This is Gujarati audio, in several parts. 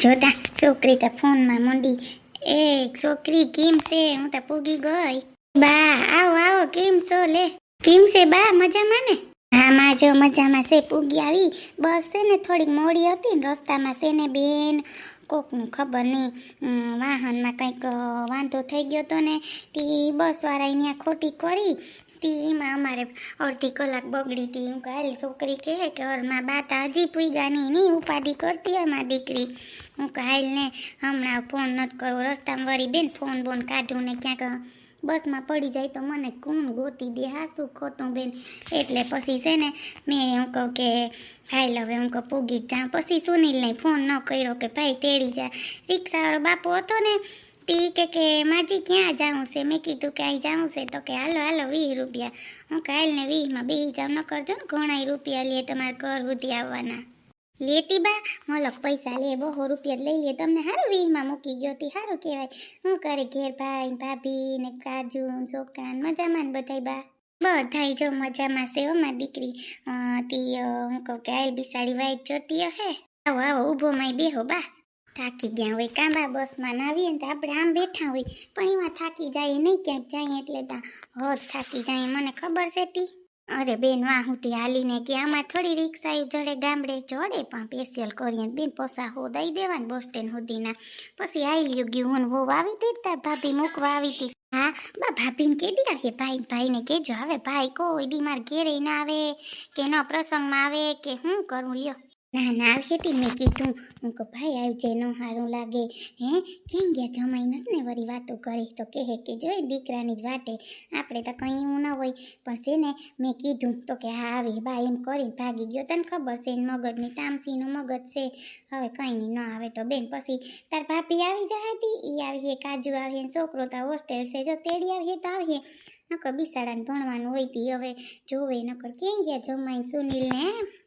જોતા છોકરી તો ફોનમાં મંડી. એ છોકરી કેમ છે? હું તો પૂગી ગઈ. બા, આવો આવો, કેમ છો લે? કેમ છે બા, મજામાં ને? હા માં જો મજામાં છે, પૂગી આવી. બસ છે ને, થોડીક મોડી હતી ને, રસ્તામાં છે ને બેન. કોકનું ખબર નહીં. વાહનમાં કંઈક વાંધો થઈ ગયો તો ને, તે બસવાળા અહીંયા ખોટી કરી. એમાં અમારે અડધી કલાક બગડી હતી હું કાલ છોકરી કહે કે હરમાં બાતા હજી પૂગ્યા નહીં નહીં ઉપાધિ કરતી અમારી દીકરી. હું કાલ ને, હમણાં ફોન નથી કરવો રસ્તામાં વળી બેન ફોન બોન કાઢું ને ક્યાંક બસમાં પડી જાય તો મને કોણ ગોતી દે. હાસું ખોટું બેન? એટલે પછી છે ને, મેં હું કહું કે, હાલ હવે હું કહું પૂગી જ જાઉં. પછી સુનિલને ફોન ન કર્યો કે, ભાઈ તેડી જા. રિક્ષાવાળો બાપુ હતો ને તી કે કે માજી ક્યાં જાઉં છે મેં કીધું કે અહીં જાઉં છે તો કે હાલો હાલો વીસ રૂપિયા હું કાલ ને વીસમાં બે જાઉં ન કરજો ને ઘણા રૂપિયા લે તમારે ઘર સુધી આવવાના લેતી બા મલક પૈસા લે બહુ રૂપિયા લઈ લે તમને સારું વીસમાં મૂકી ગયો હતી સારું કહેવાય હું કરે ઘેર ભાઈ ભાભી ને કાજુ છોકરા મજામાં ને બધાય બા બધાય જો મજામાં છે મારી દીકરી તી હું કહું કે આઈ બિસાડી વાઈટ જોતી હે આવો આવો ઊભો માય બેહો બા થાકી ગયા હોય કાંબા બસમાં ના આવીએ ને તો આપણે આમ બેઠા હોય, પણ એમાં થાકી જાય, નહીં ક્યાંક જાય એટલે તા હોજ થાકી જાય, મને ખબર છે તી. અરે બેન, વાહ, હું તી હાલીને કે આમાં થોડી રિક્ષા જડે ગામડે જડે પણ સ્પેશિયલ કરીએ બેન, પોસા હો દઈ દેવાને બસ સ્ટેન્ડ સુધીના. પછી આઈ ગયું, હું હોવ આવી હતી તાર ભાભી મૂકવા આવી હતી. હા, બા, ભાભીને કેદી આવીએ ભાઈ, ભાઈને કેજો હવે ભાઈ કોઈ દી માર ઘેરે ના આવે, કે ન પ્રસંગમાં આવે, કે હું કરું, લ્યો. ના ના આવશે તે મેં કીધું. હું કહું, ભાઈ, આવજે, ન સારું લાગે. હે? કેમ ગયા? જમાઈ નથી ને વળી વાતો કરી. તો કહે કે જોઈ દીકરાની જ વાટે. આપણે તો કંઈ એવું ન હોય. પણ છે ને, મેં કીધું, તો કે, હા, આવે, બા, એમ કરીને ભાગી ગયો. તને ખબર છે, એની મગજની તામસીનું મગજ છે. હવે કંઈ નહીં, ન આવે તો બેન, પછી તાર ભાભી આવી જાય હતી એ આવીએ, કાજુ આવીએ છોકરો તો હોસ્ટેલ છે. જો તેડી આવીએ તો આવીએ. નકર બિસાડાને ભણવાનું હોય તી હવે જોવે. નકર ક્યાં ગયા જમાઈ સુનિલ ને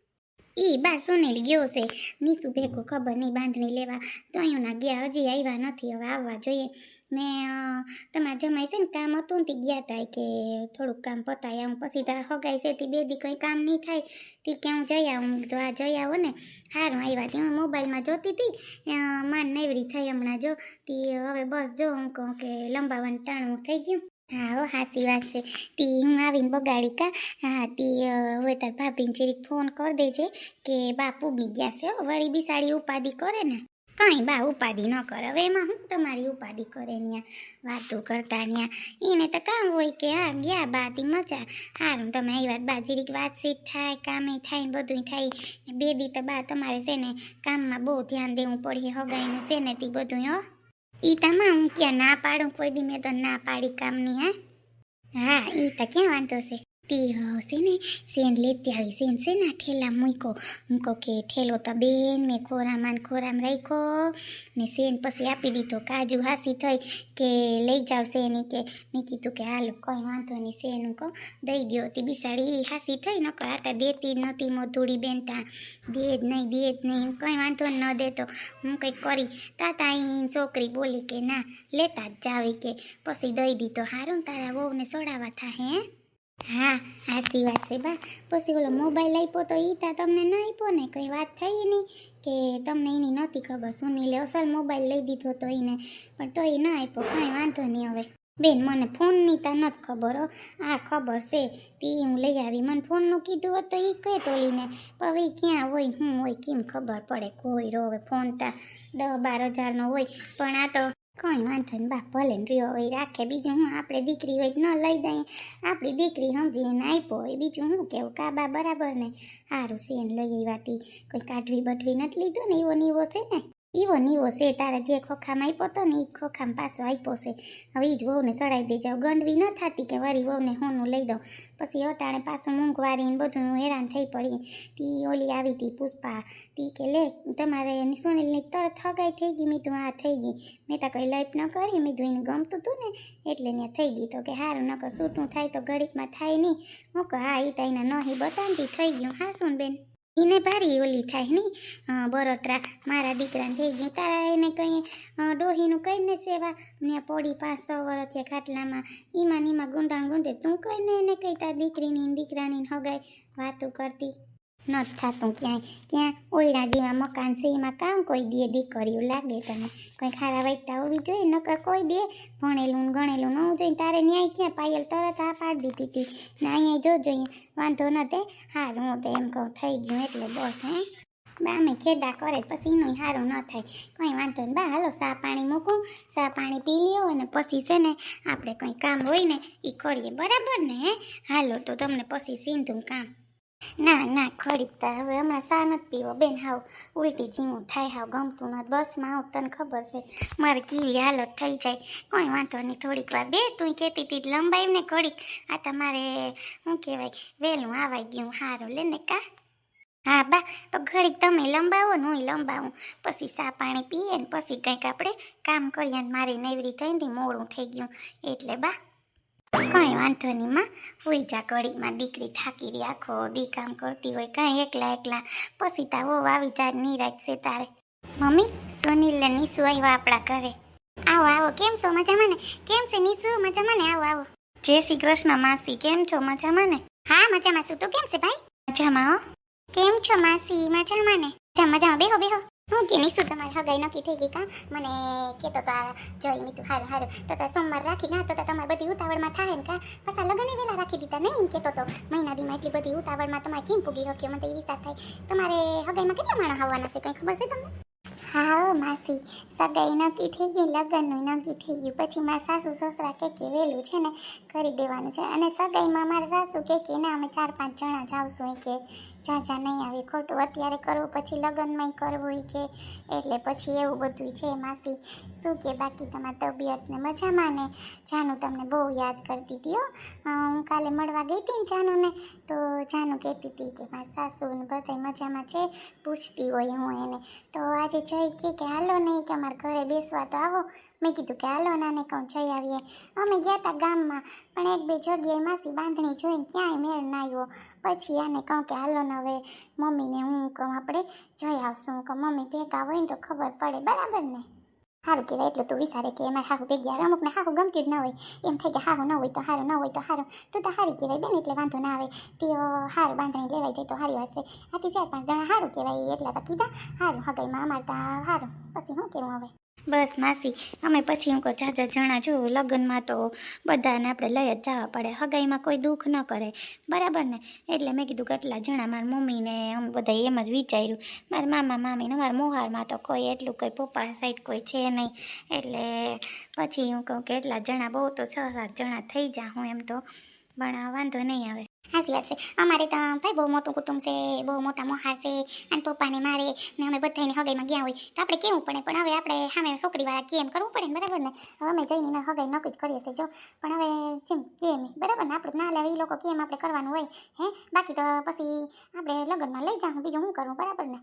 ઈ બા સુનિલ ગયો છે. નીસુ ભેગો ખબર નહીં, બાંધણી લેવા. તો અહીંના ગયા હજી આવ્યા નથી, હવે આવવા જોઈએ. ને તમારા જમાય છે ને કામ હતું ને તે ગયા તા કે થોડુંક કામ પતાય આવું પછી તારા હગાઈ છે તે બે દી કંઈ કામ નહીં થાય. તે કે હું જઈ આવું તો આ જઈ આવો ને. સારું આવ્યા ત્યાં મોબાઈલમાં જોતી હતી માન નવરી થઈ હમણાં જો. તી હવે બસ જો હું કહું કે લંબાવાનું ટાણું થઈ ગયું. હા હો હાસી વાત છે તી હું આવીને બગાડી કા હા તી હવે તાર ભાભીને જરીક ફોન કરી દેજે કે બા પૂગી ગયા છે. વળી બિસાડી ઉપાધિ કરે ને કાંઈ બા ઉપાધિ ન કરે હવે એમાં હું તમારી ઉપાધિ કરે ન્યા વાતો કરતા ન્યા એને તો કામ હોય કે હા ગયા બા તી મજા હારું તમે આવ્યા બા જરીક વાતચીત થાય કામે થાય ને બધું થાય બે દી તો બા તમારે છે ને કામમાં બહુ ધ્યાન દેવું પડે હગાઈનું છે ને તી બધું હો ઈ તમા હું ક્યાં ના પાડું, કોઈ દી મેં તો ના પાડી કામની, હા? હા, ઈ તો ક્યાં વાંધો છે? તી હશે ને સેન લેતી આવી. સેન છે ને ઠેલા મૂકો હું કહું કે ઠેલો તો બેન મેં ખોરામાં ખોરામ રાખ્યો ને સેન પછી આપી દીધો. કાજુ હાસી થઈ કે લઈ જાવ સેન કે. મેં કીધું કે હાલો, કોઈ વાંધો નહીં. સેન હું કહું, દઈ ગયો હતી બિસાડી હાસી થઈ. નકર આટા દેતી જ નહોતી મોધુડી બેન તા. દે જ નહીં, દે જ નહીં. કંઈ વાંધો ન દેતો. હું કંઈક કરી. તાતા અહીં છોકરી બોલી કે ના, લેતા જ જાવી કે. પછી દઈ દીધો. હારું તારા વહુને સોડાવા થાય હે? હા સાચી વાત છે બા. પછી ઓલો મોબાઈલ આપ્યો તો એ તા તમને ના આપ્યો ને, કંઈ વાત થઈ નહીં કે તમને એની નહોતી ખબર. સુનીલે અસલ મોબાઈલ લઈ દીધો તો એને પણ તોય ના આપ્યો, કાંઈ વાંધો નહીં હવે. બેન, મને ફોનની તા નથી ખબર હો. આ ખબર છે, તે હું લઈ આવી. મને ફોનનું કીધું હોત તો એ કહે તોલીને હવે ક્યાં હોય, હું હોય, કેમ ખબર પડે. કોઈ રો, હવે ફોન તા દસ બાર હજારનો હોય. પણ આ તો કંઈ વાંધો નહીં બા, ભલે રહ્યો હોય, રાખે. બીજું હું આપણે દીકરી હોય ન લઈ દઈએ. આપણી દીકરી સમજીને આપ્યો હોય, બીજું હું કેવું? કાબા બરાબર ને? સારું સેન લઈ આવ્યાતી કોઈ કાઢવી બઢવી નથી લીધો ને? એવો નીવો છે ને? ઈવો નીવો છે, તારા જે ખોખામાં આપ્યો હતો ને એ ખોખામાં પાછો આપ્યો છે. હવે એ જ વહુને ચડાવી દેજો. ગંડવી ન થતી કે વરી વહુને હોનું લઈ દઉં. પછી અટાણે પાછું મૂંઘ ને બધું હું હેરાન થઈ પડી. તી ઓલી આવી હતી પુષ્પા. તી કે, લે, તમારે સુનિલની તરત થગાઈ થઈ ગઈ મેં તું આ થઈ ગઈ. મેં તો કંઈ લાઈફ ન કરી મેં એને ગમતું હતું ને એટલે ત્યાં થઈ ગઈ. તો કે સારું નકર સૂટું થાય તો ઘડીકમાં થાય નહીં હું કહું, હા એ તો એના નહીં બતાવતી, થઈ ગયું. હા બેન. એને ભારી ઓલી થાય નહીં બરોતરા મારા દીકરાને થઈ ગયું તારા એને કંઈ ડોહીનું કહીને સેવા? ને પોડી પાંચ સો વર્ષ થયા ખાટલામાં. ઈમાં ને ઈમાં ગુંદાણ ગુંદે તું કહીને એને કહી તાર દીકરીની દીકરાની હગાય વાતું કરતી? નથી થતું ક્યાંય ક્યાં ઓયડા જેવા મકાન છે, એમાં કામ કોઈ દે, દીકરીઓ લાગે તને. કોઈ ખારા વૈતા હોવી જોઈએ, નકર કોઈ દે. ભણેલું ને ગણેલું ન હોવું જોઈએ, તારે ન્યાય ક્યાં? પાયલ તરત આ પાડી દીધી હતી. ને, અહીંયા જોજો વાંધો વાંધો તે હારું, હું તો એમ કહું, થઈ ગયું એટલે બસ હે? બામે ખેડા કરે પછી એનું સારું ન થાય. કંઈ વાંધો નહીં બા, હાલો, સા પાણી મૂકું. સા પાણી પી લ્યો અને પછી છે ને, આપણે કંઈ કામ હોય ને એ કરીએ. બરાબર ને, હે? હાલો, તો તમને પછી સીંધું કામ. ના ના ખરીદતા હવે હમણાં સા નથી પીવો. બેન, હાવ ઉલટી જીવું થાય, હાવ ગમતું નથી. બસમાં આવું તને ખબર છે. મારે કેવી હાલત થઈ જાય. કોઈ વાંધો નહીં, થોડીક વાર બે, તું કહેતી હતી લંબાઈ ને ઘડીક. આ તમારે શું કહેવાય, વહેલું આવાઈ ગયું. સારું લે ને કા? હા, બા, તો ઘડીક તમે લંબાવો ને હું લંબાવું. પછી સા પાણી પીએ ને પછી કંઈક આપણે કામ કરીએ ને મારી નવરી થઈને મોડું થઈ ગયું. એટલે બા કંઈ વાંધો નહીં માં. હોઈ જા ઘડીકમાં દીકરી થાકી રહી આખો દી કામ કરતી હોય કાંઈ એકલા એકલા. પછી તાવો આવી જાય નિરાજ છે તારે. મમ્મી સુનિલ ને નીસુ આવ્યા આપણા ઘરે. આવો આવો, કેમ છો મજામાં ને? કેમ છે નીસુ મજામાં ને? આવો આવો. જય શ્રી કૃષ્ણ માસી, કેમ છો મજામાં ને? હા, મજામાં છું. તું કેમ છે ભાઈ? મજામાં હો. કેમ છો માસી? મજામાં ને? મજામાં. બેહો બેહો. હું કે નીસુ તમારે હગાઈ નક્કી થઈ ગઈ કા? મને કહેતો તો આ જોઈ મીતું હારું હારું. તો તો સોમવાર રાખી, ના, તો તો તમારે બધી ઉતાવળમાં થાય ને કા? પાછા લગ્ન વેલા રાખી દીધા, નહીં એમ કહેતો તો. મહિના દીમાં એટલી બધી ઉતાવળમાં તમારે કેમ પૂગી શક્યો મને તો એ થાય. તમારે હગાઈમાં કેટલા માણસ આવવાના છે? કંઈ ખબર છે તમને? હા, માસી. સગાઈ નક્કી થઈ ગઈ, લગ્નનું નક્કી થઈ ગયું. પછી મારા સાસુ, સસરા કે કે વહેલું છે ને, કરી દેવાનું છે. અને સગાઈમાં મારા સાસુ કે કે, ના, અમે ચાર પાંચ જણા જાવશું કે. જા જા નહીં આવે. ખોટું અત્યારે કરવું, પછી લગ્નમાં કરવું કે, એટલે પછી એવું બધું છે માસી. શું કે બાકી તમારી તબિયત ને મજામાં ને? જાનું તમને બહુ યાદ કરતી હતી હું. કાલે મળવા ગઈ હતી ને જાનુને, તો જાનું કહેતી હતી કે મારા સાસુ ને બધા મજામાં છે, પૂછતી હોય હું એને. તો આજે જઈ કે કે હાલો નહીં કે અમારા ઘરે બેસવા તો આવો. મેં કીધું કે હાલો નાને કહું જઈ આવીએ. અમે ગયા હતા ગામમાં, પણ એક બે જગ્યાએ માસી બાંધણી જોઈને ક્યાંય મેળ ના આવ્યો પછી આને કહું કે, હાલો ને હવે મમ્મીને હું કહું, આપણે જઈ આવશું. કહું, મમ્મી ભેગા હોય ને તો ખબર પડે, બરાબર ને? સારું કહેવાય, એટલે તું વિચારે કે એમાં હાહુ ભેગી આવે. અમુકને હાહુ ગમતું જ ન હોય. એમ થાય કે હાહુ ન હોય તો સારું ન હોય તો સારું તું તો સારી કહેવાય બેન, એટલે વાંધો ના આવે. તે હારું બાંધણી લેવાય જાય તો સારી વાત છે આથી ચાર પાંચ જણા સારું કહેવાય, એટલા તો કીધા. સારું હગાઈમાં અમારે ત્યાં સારું પછી શું કહેવું હવે? બસ માસી, અમે પછી હું કહું, જાજા જણા જો, લગ્નમાં તો બધાને આપણે લઈ જ જવા પડે. હગાઈમાં કોઈ દુઃખ ન કરે. બરાબર ને? એટલે મેં કીધું કેટલા જણા મારી મમ્મીને અમે બધા એમ જ વિચાર્યું. મારા મામા, મામીને મારા મોહારમાં તો કોઈ એટલું કોઈ પપ્પા સાઈડ કોઈ છે નહીં. એટલે પછી હું કહું કે એટલા જણા બહુ તો છ સાત જણા થઈ જા હું એમ તો. પણ વાંધો નહીં આવે. હાજી વાત છે. અમારે તો, ભાઈ, બહુ મોટું કુટુંબ છે, બહુ મોટા મોહા છે, અને પપ્પાને મારે ને અમે બધાને હગાઈમાં ગયા હોય. તો આપણે કેવું પડે? પણ હવે આપણે સામે છોકરીવાળા કેમ કરવું પડે બરાબર ને? હવે અમે જઈને હગાઈ નક્કી જ કરીએ છીએ, જો. પણ હવે જેમ કેમ, બરાબર ને? આપણે ના લાવે એ લોકો કેમ આપણે કરવાનું હોય, હે? બાકી તો પછી આપણે લગ્નમાં લઈ જાઉં બીજું શું કરવું, બરાબર ને?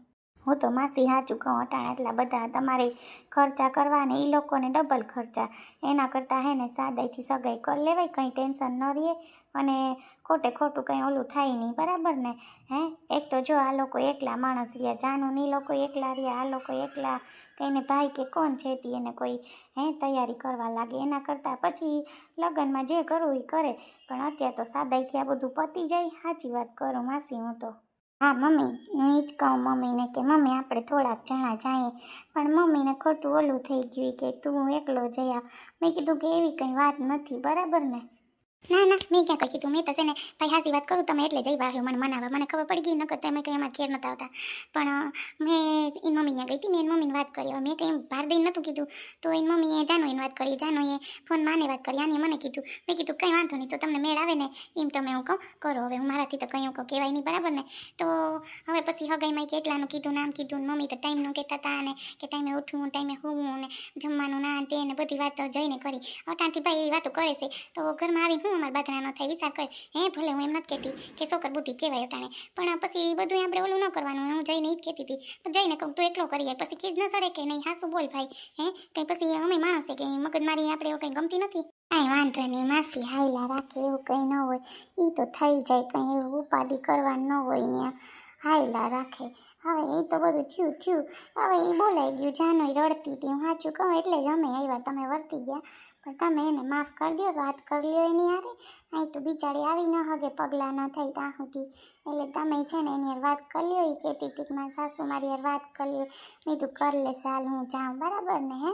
હું તો માસી સાચું કહું, અટાણા એટલા બધા તમારે ખર્ચા કરવા ને એ લોકોને ડબલ ખર્ચા. એના કરતાં હે ને સાદાઈથી સગાઈ કરી લેવાય, કંઈ ટેન્શન ન રહે અને ખોટે ખોટું કંઈ ઓલું થાય નહીં, બરાબર ને? હે? એક તો જો આ લોકો એકલા માણસ રહ્યા, જાનું એ લોકો એકલા રહ્યા, આ લોકો એકલા કંઈને ભાઈ કે કોણ છે તી એને કોઈ, હે, તૈયારી કરવા લાગે? એના કરતાં પછી લગ્નમાં જે કરવું એ કરે. પણ અત્યારે તો સાદાઈથી આ બધું પતી જાય સાચી વાત કરું માસી હું તો. હા, મમ્મી, હું એ જ કહું મમ્મીને કે, મમ્મી, આપણે થોડાક જણા જઈએ. પણ મમ્મીને ખોટું ઓલું થઈ ગયું કે, તું એકલો જયા મેં કીધું કે એવી કંઈ વાત નથી, બરાબર ને? ના ના, મેં ક્યાં કહી કીધું? મેં તો છે ને ભાઈ હાસી વાત કરું, તમે એટલે જઈ વાહ્યો મને મનાવા મને ખબર પડી ગઈ, નકર તમે કંઈ એમાં ઘેર નતા આવતા. પણ મેં એની મમ્મી ત્યાં ગઈ હતી, મેં એની મમ્મીને વાત કરી. મેં કંઈ બહાર દઈને નહોતું કીધું. તો એની મમ્મીએ એની વાત કરી જાનો એ ફોન માને વાત કરી, આની મને કીધું. મેં કીધું, કંઈ વાંધો નહીં, તો તમને મેળ આવે ને, એમ તમે હું કહું, કરો. હવે હું મારાથી તો કંઈ હું કહું, કહેવાય નહીં, બરાબર ને? તો હવે પછી હગાઈમાં કેટલાનું કીધું નામ કીધું મમ્મી તો ટાઈમનું કહેતા હતા ને કે ટાઈમે ઉઠવું ટાઈમે હોવું ને જમવાનું ને, તે ને બધી વાતો જઈને કરી. અટાણથી ભાઈ એવી વાતો કરે છે. તો ઘરમાં આવી હું અમારા બાગના ન થાય વિચાર કરે હે, ભલે હું એમ નથી કહેતી કે છોકર બુદ્ધિ કહેવાય અટાણે પણ પછી બધું આપણે ઓલું ન કરવાનું, હું જઈને જ કહેતી હતી. પણ જઈને કહું, તું એકલો કરી આય. પછી ચીજ ન સડે કે નહીં, હાસું બોલ ભાઈ. હે, કંઈ પછી અમે માણસ છે કે મગજમારી આપણે એવું કંઈ ગમતી નથી. કાંઈ વાંધો નહીં, માસી હાઈલા રાખે એવું કંઈ ન હોય. એ તો થઈ જાય કંઈ એવું, ઉપાધિ કરવાનું ન હોય ને હાઈલા રાખે. હવે એ તો બધું થયું થયું. હવે એ બોલાઈ ગયું જાનો રડતી હતી, હું સાચું કહું, એટલે જ અમે આવ્યા, તમે વર્તી ગયા. પણ તમે એને માફ કરી દો વાત કરી લ્યો એની હારે. અહીં તો બિચારી આવી ન હગે, પગલાં ન થઈ ત્યાં સુધી. એટલે તમે છે ને એની વાત કરી લ્યો, એ કહેતી હતી મારી સાસુ મારી યાર વાત કરી લ્યો. મેં તું કરી લે સાલ હું જાઉં. બરાબર ને, હે?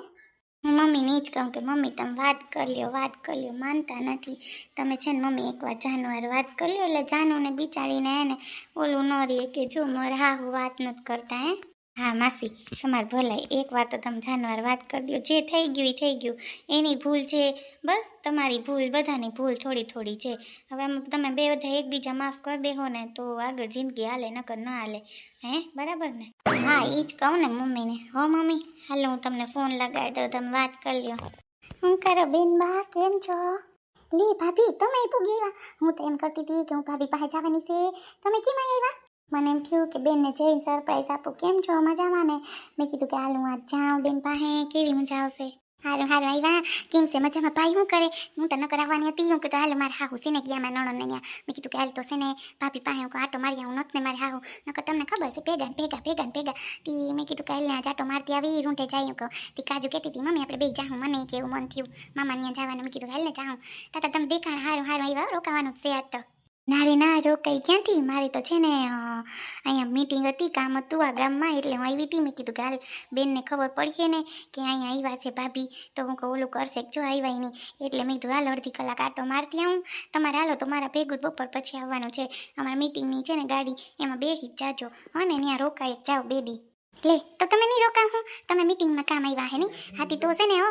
હું મમ્મીને જ કહું કે, મમ્મી, તમે વાત કરી લ્યો, વાત કરી લ્યો, માનતા નથી. તમે છે ને મમ્મી એકવાર જાનવાર વાત કરી લ્યો, એટલે જાનુને બિચારીને એને ઓલું ન રહે કે જો મારે હા હું વાત નથી કરતા, હે? હા માસી તમારે ભલાઈ. એકવાર તો તમે જાનવાર વાત કરી દો. જે થઈ ગયું એ થઈ ગયું. એની ભૂલ છે, બસ તમારી ભૂલ, બધાની ભૂલ થોડી થોડી છે. હવે તમે બે બધા એકબીજા માફ કરી દેહો ને તો આગળ જિંદગી હાલે, નકર ન હાલે. હે, બરાબર ને? હા એ જ કહું ને મમ્મીને. હો, મમ્મી, હાલો હું તમને ફોન લગાડી દઉં, તમે વાત કરી લ્યો. હું કરો, બેન બા, કેમ છો? લે, ભાભી, તમે પૂગી આવ્યા હું તો એમ કરતી હતી કે હું ભાભી પાસે જવાની છે. તમે કેમ આવ્યા? મને એમ થયું કે બેનને જઈને સરપ્રાઈઝ આપું. કેમ છો? મજામાં ને? મેં કીધું કે હાલ, હું આજ જાઉં. બેન પાસે કેવી મજા આવશે? હારું હારું આવ્યા કેમ છે? મજામાં? ભાઈ, શું કરે? હું તો ન કરાવવાની હતી. હું કીધું, હાલ, મારે હાહુ છે ને ગયા મારા નણંદ ને ત્યાં. મેં કીધું કે હાલ તો છે ને, ભાભી પાસે હું આટો મારી આવું નથી મારે હાહુ. નકર તમને ખબર છે, ભેગા ભેગા ભેગા ભેગા. તી મેં કીધું કે હાલ આજ આટો મારતી આવી, રૂંઢે જાય કહું. તી કાજુ કહેતી હતી, મમ્મી, આપણે બે જાઉં મને કેવું, મન થયું. મામા ત્યાં જવાનું. મેં કીધું હાલ ને જાઉં તાતા તમે દેખાણ હારું હારું આવ્યા રોકાવાનું છે આજ તો. ના રે ના રોકાઈ ક્યાંથી? મારી તો છે ને અહીંયા મીટિંગ હતી, કામ હતું આ ગામમાં, એટલે હું આવી હતી. મેં કીધું હાલ બેનને ખબર પડીએ ને કે અહીંયા આવ્યા છે ભાભી. તો હું કહું, ઓલું કરશે જો આવ્યા નહીં? એટલે મેં કીધું, હાલ અડધી કલાક આટો મારતી આવું. તમારે હાલો તો મારા ભેગું બપોર પછી આવવાનું છે. અમારા મીટિંગની છે ને ગાડી, એમાં બેસી જ જાજો. અને ત્યાં રોકાઈ જ જાઓ બેદી લે, તો તમે નહીં રોકા હું તમે મીટિંગમાં કામ આવ્યા હે નહીં? હાથી તો છે ને, હો,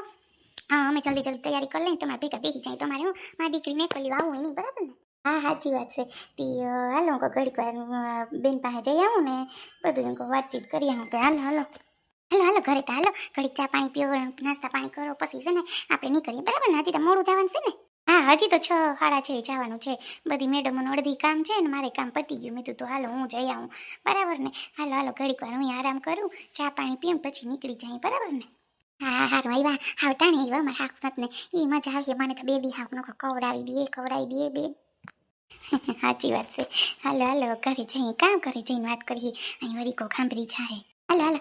હા, અમે જલ્દી જલ્દી તૈયારી કરી લઈને તમારે ભેગા બેસી જાય. તમારે હું, મારી દીકરીને એકલી આવું એની બરાબર ને? હા, સાચી વાત છે. તે હાલો, હું ઘડીક વાર બેન પાસે જઈ આવું ને બધું એમ વાતચીત કરી આવું કે હાલો હાલો. હાલો હાલો, ઘરે તો, હાલો. ઘડીક ચા પાણી પીવો નાસ્તા પાણી કરો, પછી છે ને આપણે નીકળીએ. બરાબર ને? હજી તો મોડું જવાનું છે ને? હા, હજી તો છ, સાડા છ જવાનું છે. બધી મેડમોનું અડધી કામ છે ને, મારે કામ પતી ગયું. મેં તું તો હાલો, હું જઈ આવું. બરાબર ને? હાલો હાલો, ઘડીક વાર હું આરામ કરું, ચા પાણી પીએમ પછી નીકળી જાય. બરાબર ને? હા, હારું આવ્યા હાવ ટાણે આવ્યા મારા હાફ ને. એ મજા આવી મને તો બે દી હાફ નો કવડાવી દે કવડાવી દે, બે સાચી વાત છે. હાલો હાલો, ઘરે જઈ કામ ઘરે જઈને વાત કરીએ. અહીં વળી કો ખાંભરી જાય હાલો હાલો.